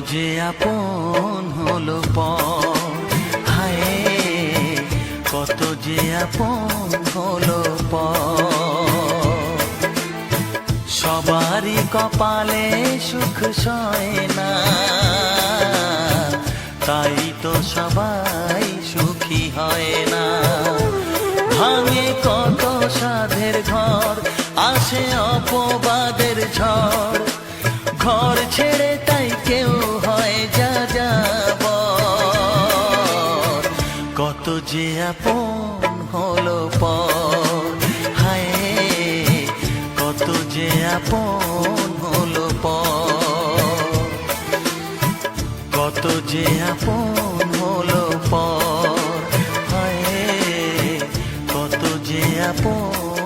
যে আপন হলো পর হায়, কত যে আপন হলো পর সবারই কপালে সুখ সয় না। তাই তো সবাই সুখী হয় না। ভাঙে কত সাধের ঘর, আসে অপবাদের যে আপন হলো পর হায় কত যে আপন হলো পর কত যে আপন হলো পর হায় কত যে আপন